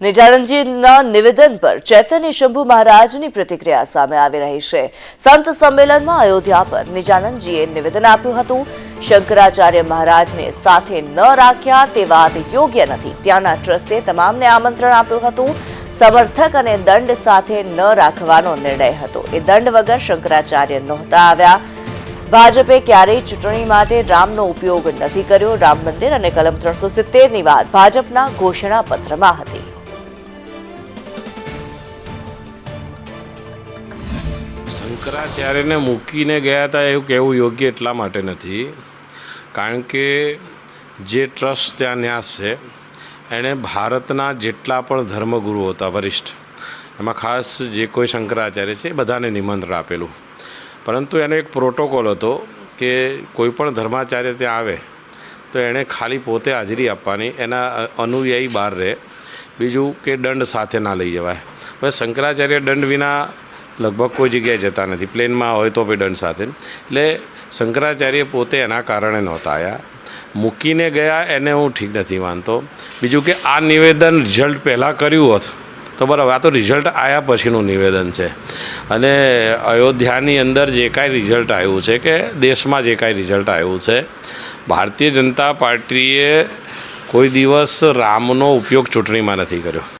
નિજાનંદજીના નિવેદન પર ચૈતન્ય શંભુ મહારાજની પ્રતિક્રિયા સામે આવી રહી છે. સંત સંમેલનમાં અયોધ્યા પર નિજાનંદજીએ નિવેદન આપ્યું હતું. શંકરાચાર્ય મહારાજને સાથે ન રાખ્યા તે વાત યોગ્ય નથી. ત્યાંના ટ્રસ્ટે તમામને આમંત્રણ આપ્યું હતું. સમર્થક અને દંડ સાથે ન રાખવાનો નિર્ણય હતો. એ દંડ વગર શંકરાચાર્ય નહોતા આવ્યા. ભાજપે ક્યારેય ચૂંટણી માટે રામનો ઉપયોગ નથી કર્યો. રામ મંદિર અને કલમ ત્રણસો સિત્તેરની વાત ભાજપના ઘોષણાપત્રમાં હતી. શંકરાચાર્યને મૂકીને ગયા હતા એવું કહેવું યોગ્ય એટલા માટે નથી. કારણ કે જે ટ્રસ્ટ ત્યાં ન્યાસ છે, એણે ભારતના જેટલા પણ ધર્મગુરુઓ હતા, વરિષ્ઠ, એમાં ખાસ જે કોઈ શંકરાચાર્ય છે એ બધાને નિમંત્રણ આપેલું. પરંતુ એનો એક પ્રોટોકોલ હતો કે કોઈ પણ ધર્માચાર્ય ત્યાં આવે, તો એણે ખાલી પોતે હાજરી આપવાની, એના અનુયાયી બહાર રહે, બીજું કે દંડ સાથે ના લઈ જવાય. હવે શંકરાચાર્ય દંડ વિના લગભગ કોઈ જગ્યાએ જતા નથી. પ્લેનમાં હોય તો બી દંડ સાથે. એટલે શંકરાચાર્ય પોતે એના કારણે નહોતા આવ્યા મૂકીને ગયા, એને હું ઠીક નથી માનતો. બીજું કે આ નિવેદન રિઝલ્ટ પહેલાં કર્યું હોત, તો બરાબર. આ તો રિઝલ્ટ આવ્યા પછીનું નિવેદન છે. અને અયોધ્યાની અંદર જે કાંઈ રિઝલ્ટ આવ્યું છે કે દેશમાં જે કાંઈ રિઝલ્ટ આવ્યું છે, ભારતીય જનતા પાર્ટીએ કોઈ દિવસ રામનો ઉપયોગ ચૂંટણીમાં નથી કર્યો.